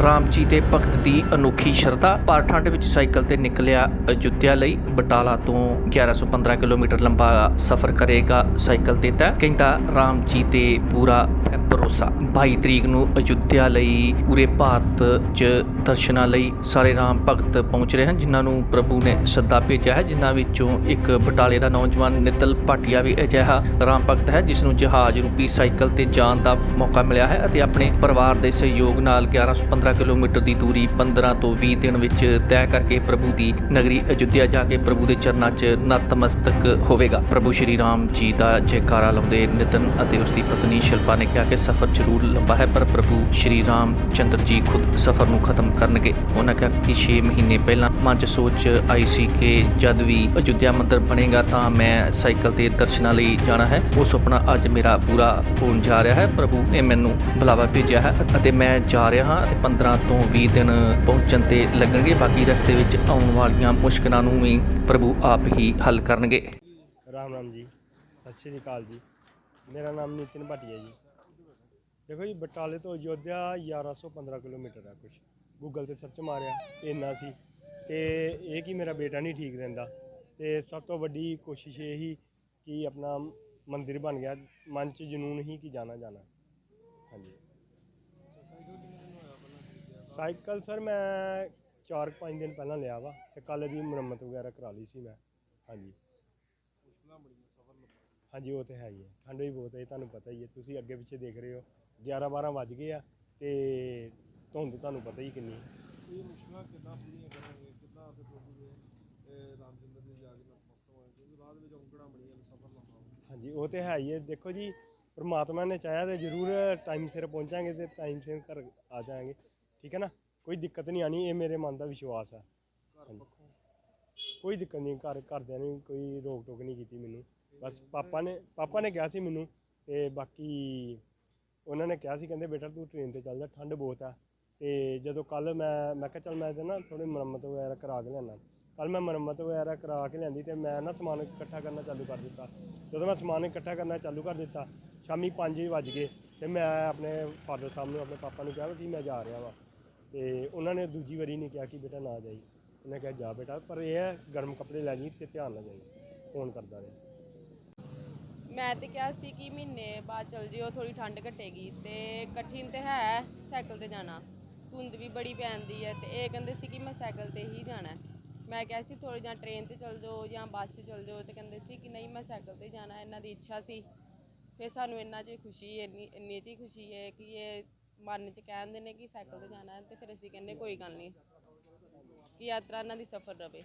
ਰਾਮ ਜੀ ਦੇ ਭਗਤ ਦੀ ਅਨੋਖੀ ਸ਼ਰਧਾ ਪਰ ਠੰਡ ਵਿੱਚ ਸਾਈਕਲ ਤੇ ਨਿਕਲਿਆ ਅਯੁੱਧਿਆ ਲਈ। ਬਟਾਲਾ ਤੋਂ 1115 ਕਿਲੋਮੀਟਰ ਲੰਬਾ ਸਫ਼ਰ ਕਰੇਗਾ ਸਾਈਕਲ ਤੇ ਤੈ। ਕਹਿੰਦਾ ਰਾਮ ਜੀ ਤੇ ਪੂਰਾ ਭਰੋਸਾ। 22 ਤਰੀਕ ਨੂੰ ਅਯੁੱਧਿਆ ਲਈ, ਪੂਰੇ ਭਾਰਤ 'ਚ ਦਰਸ਼ਨਾਂ ਲਈ ਸਾਰੇ ਰਾਮ ਭਗਤ ਪਹੁੰਚ ਰਹੇ ਹਨ, ਜਿਨ੍ਹਾਂ ਨੂੰ ਪ੍ਰਭੂ ਨੇ ਸੱਦਾ ਭੇਜਿਆ ਹੈ, ਜਿਨ੍ਹਾਂ ਵਿੱਚੋਂ ਇੱਕ ਬਟਾਲੇ ਦਾ ਨੌਜਵਾਨ ਨਿਤਲ ਭਾਟੀਆ ਵੀ ਅਜਿਹਾ ਰਾਮ ਭਗਤ ਹੈ, ਜਿਸ ਨੂੰ ਜਹਾਜ਼ ਰੂਪੀ ਸਾਈਕਲ ਤੇ ਜਾਣ ਦਾ ਮੌਕਾ ਮਿਲਿਆ ਹੈ ਅਤੇ ਆਪਣੇ ਪਰਿਵਾਰ ਦੇ ਸਹਿਯੋਗ ਨਾਲ 1115 ਕਿਲੋਮੀਟਰ ਦੀ ਦੂਰੀ 15 ਤੋਂ 20 ਦਿਨ ਵਿੱਚ ਤੈਅ ਕਰਕੇ ਪ੍ਰਭੂ ਦੀ ਨਗਰੀ ਅਯੁੱਧਿਆ ਜਾ ਕੇ ਪ੍ਰਭੂ ਦੇ ਚਰਨਾਂ 'ਚ ਨਤਮਸਤਕ ਹੋਵੇਗਾ। ਪ੍ਰਭੂ ਸ਼੍ਰੀ ਰਾਮ ਜੀ ਦਾ ਜੈਕਾਰਾ ਲਾਉਂਦੇ ਨਿਤਨ ਅਤੇ ਉਸ ਦੀ ਪਤਨੀ ਸ਼ਿਲਪਾ ਨੇ ਕਿਹਾ ਕਿ ਸਫ਼ਰ ਜ਼ਰੂਰ ਲੰਬਾ ਹੈ, ਪਰ ਪ੍ਰਭੂ ਸ਼੍ਰੀ ਰਾਮ ਚੰਦਰ ਜੀ ਖੁਦ ਸਫ਼ਰ ਨੂੰ ਖਤਮ ਕਰਨਗੇ। ਉਹਨਾਂ ਕਿਹਾ ਕਿ 6 ਮਹੀਨੇ ਪਹਿਲਾਂ ਮਨ 'ਚ ਸੋਚ ਆਈ ਸੀ ਕਿ ਜਦ ਵੀ ਅਯੁੱਧਿਆ ਮੰਦਿਰ ਬਣੇਗਾ ਤਾਂ ਮੈਂ ਸਾਈਕਲ ਤੇ ਦਰਸ਼ਨਾਂ ਲਈ ਜਾਣਾ ਹੈ। ਉਹ ਸੁਪਨਾ ਅੱਜ ਮੇਰਾ ਪੂਰਾ ਹੋਣ ਜਾ ਰਿਹਾ ਹੈ। ਪ੍ਰਭੂ ਨੇ ਮੈਨੂੰ ਬੁਲਾਵਾ ਭੇਜਿਆ ਹੈ ਅਤੇ ਮੈਂ ਜਾ ਰਿਹਾ ਹਾਂ ਅਤੇ 15 ਤੋਂ 20 ਦਿਨ ਪਹੁੰਚਣ ਤੇ ਲੱਗਣਗੇ। ਬਾਕੀ ਰਸਤੇ ਵਿੱਚ ਆਉਣ ਵਾਲੀਆਂ ਮੁਸ਼ਕਲਾਂ ਨੂੰ ਵੀ ਪ੍ਰਭੂ ਆਪ ਹੀ ਹੱਲ ਕਰਨਗੇ। ਰਾਮ ਰਾਮ ਜੀ। ਸਤਿ ਸ਼੍ਰੀ ਅਕਾਲ ਜੀ। ਮੇਰਾ ਨਾਮ ਨਿਤਿਨ ਭਾਟੀਆ ਜੀ। ਦੇਖੋ ਜੀ, ਬਟਾਲੇ ਤੋਂ ਅਯੋਧਿਆ 1115 ਕਿਲੋਮੀਟਰ ਹੈ ਕੁਛ। ਗੂਗਲ ਤੇ ਸਰਚ ਮਾਰਿਆ, ਇੰਨਾ ਸੀ। ਤੇ ਇਹ ਕਿ ਮੇਰਾ ਬੇਟਾ ਨਹੀਂ ਠੀਕ ਰਹਿੰਦਾ। ਤੇ ਸਭ ਤੋਂ ਵੱਡੀ ਕੋਸ਼ਿਸ਼ ਇਹ ਹੀ ਕਿ ਆਪਣਾ ਮੰਦਿਰ ਬਣ ਗਿਆ। ਮਨ 'ਚ ਜਨੂਨ ਹੀ ਕਿ ਜਾਣਾ ਜਾਣਾ। ਹਾਂਜੀ। ਸਾਈਕਲ ਸਰ ਮੈਂ 4-5 ਦਿਨ ਪਹਿਲਾਂ ਲਿਆ ਵਾ ਤੇ ਕੱਲ ਦੀ ਮੁਰੰਮਤ ਵਗੈਰਾ ਕਰਾ ਲਈ ਸੀ ਮੈਂ। ਹਾਂਜੀ। ਹਾਂਜੀ, ਉਹ ਤੇ ਹੈ ਹੀ ਹੈ। ਠੰਡ ਵੀ ਬਹੁਤ ਹੈ ਤੁਹਾਨੂੰ ਪਤਾ ਹੀ ਹੈ। ਤੁਸੀਂ ਅੱਗੇ ਪਿੱਛੇ ਦੇਖ ਰਹੇ ਹੋ। 11 12 ਵੱਜ ਗਏ ਆ ਤੇ ਧੁੰਦ ਤੁਹਾਨੂੰ ਪਤਾ ਹੀ ਕਿੰਨੀ ਹੈ ਇਹ ਮੁਸ਼ਕਲਾਂ ਕਿੱਦਾਂ ਪੂਰੀਆਂ ਕਰਾਂਗੇ ਕਿੱਦਾਂ ਆਪਣੇ ਪ੍ਰਭੂ ਦੇ ਇਹ ਰਾਮਚੰਦਰ ਦੀ ਜਾ ਕੇ ਨਤਮਸਤਕ ਹੋਏ ਕਿਉਂਕਿ ਰਾਹ ਦੇ ਵਿੱਚ ਔਂਕੜਾਂ ਬੜੀਆਂ ਨੇ ਸਫਰ ਲੰਮਾ ਹੋਊ। ਹਾਂਜੀ ਉਹ ਤੇ ਹੈ ਹੀ ਹੈ ਦੇਖੋ ਜੀ ਪ੍ਰਮਾਤਮਾ ਨੇ ਚਾਹਿਆ ਤੇ ਜ਼ਰੂਰ ਟਾਈਮ ਸਿਰ ਪਹੁੰਚਾਂਗੇ ਤੇ ਟਾਈਮ ਸਿਰ ਘਰ ਆ ਜਾਾਂਗੇ ਠੀਕ ਹੈ ਨਾ? ਕੋਈ ਦਿੱਕਤ ਨਹੀਂ ਆਣੀ ਇਹ ਮੇਰੇ ਮਨ ਦਾ ਵਿਸ਼ਵਾਸ ਘਰ ਪੱਖੋਂ? ਕੋਈ ਦਿੱਕਤ ਨਹੀਂ ਘਰ ਘਰਦਿਆਂ ਨੇ ਕੋਈ ਰੋਕ ਟੋਕ ਨਹੀਂ ਕੀਤੀ ਮੈਨੂੰ। ਬਸ ਪਾਪਾ ਨੇ ਪਾਪਾ ਨੇ ਕਿਹਾ ਸੀ ਮੈਨੂੰ ਤੇ ਬਾਕੀ ਉਹਨਾਂ ਨੇ ਕਿਹਾ ਸੀ, ਕਹਿੰਦੇ ਬੇਟਾ ਤੂੰ ਟ੍ਰੇਨ ਤੇ ਚੱਲ ਜਾ, ਠੰਡ ਬਹੁਤ ਆ। ਤੇ ਜਦੋਂ ਕੱਲ ਮੈਂ ਮੈਂ ਕਿਹਾ ਚੱਲ ਮੈਂ ਤੇ ਨਾ ਥੋੜੀ ਮੁਰੰਮਤ ਵਗੈਰਾ ਕਰਾ ਕੇ ਲਿਆਣਾ ਕੱਲ ਮੈਂ ਮੁਰੰਮਤ ਵਗੈਰਾ ਕਰਾ ਕੇ ਲਿਆਂਦੀ ਤੇ ਮੈਂ ਨਾ ਸਮਾਨ ਇਕੱਠਾ ਕਰਨਾ ਚਾਲੂ ਕਰ ਦਿੱਤਾ। ਜਦੋਂ ਮੈਂ ਸਮਾਨ ਇਕੱਠਾ ਕਰਨਾ ਚਾਲੂ ਕਰ ਦਿੱਤਾ, ਸ਼ਾਮੀ 5 ਵੱਜ ਗਏ ਤੇ ਮੈਂ ਆਪਣੇ ਫਾਦਰ ਸਾਹਿਬ ਨੂੰ, ਆਪਣੇ ਪਾਪਾ ਨੂੰ ਕਿਹਾ ਕਿ ਮੈਂ ਜਾ ਰਿਹਾ ਵਾਂ। ਤੇ ਉਹਨਾਂ ਨੇ ਦੂਜੀ ਵਾਰੀ ਨਹੀਂ ਕਿਹਾ ਕਿ ਬੇਟਾ ਨਾ ਜਾਈ। ਉਹਨੇ ਕਿਹਾ ਜਾ ਬੇਟਾ, ਪਰ ਇਹ ਹੈ ਗਰਮ ਕੱਪੜੇ ਲੈ ਜੀ ਤੇ ਧਿਆਨ ਨਾਲ ਜਾਈ। ਫੋਨ ਕਰਦਾ ਰਿਹਾ। ਮੈਂ ਤੇ ਕਿਹਾ ਸੀ ਕਿ ਮਹੀਨੇ ਬਾਅਦ ਚਲ ਜਿਓ ਥੋੜੀ ਠੰਡ ਘਟੇਗੀ ਤੇ ਕਠਿਨ ਤੇ ਹੈ ਸਾਈਕਲ ਤੇ ਜਾਣਾ। ਧੁੰਦ ਵੀ ਬੜੀ ਪੈਂਦੀ ਹੈ ਤੇ ਇਹ ਕਹਿੰਦੇ ਸੀ ਕਿ ਮੈਂ ਸਾਈਕਲ ਤੇ ਹੀ ਜਾਣਾ ਹੈ। ਮੈਂ ਕਿਹਾ ਸੀ ਥੋੜੀ ਜਾਂ ਟ੍ਰੇਨ ਤੇ ਚਲ ਜਾਓ ਜਾਂ ਬੱਸ 'ਚ ਚਲ ਜਾਓ ਤੇ ਕਹਿੰਦੇ ਸੀ ਕਿ ਨਹੀਂ, ਮੈਂ ਸਾਈਕਲ ਤੇ ਜਾਣਾ, ਇਹਨਾਂ ਦੀ ਇੱਛਾ ਸੀ। ਫਿਰ ਸਾਨੂੰ ਇੰਨਾ 'ਚ ਹੀ ਖੁਸ਼ੀ, ਇੰਨੀ ਇੰਨੀ 'ਚ ਹੀ ਖੁਸ਼ੀ ਹੈ ਕਿ ਇਹ ਮਨ 'ਚ ਕਹਿੰਦੇ ਨੇ ਕਿ ਸਾਈਕਲ ਤੇ ਜਾਣਾ ਹੈ ਤੇ ਫਿਰ ਅਸੀਂ ਕਹਿੰਦੇ ਕੋਈ ਗੱਲ ਨਹੀਂ, ਕਿ ਯਾਤਰਾ ਇਹਨਾਂ ਦੀ ਸਫਲ ਰਵੇ।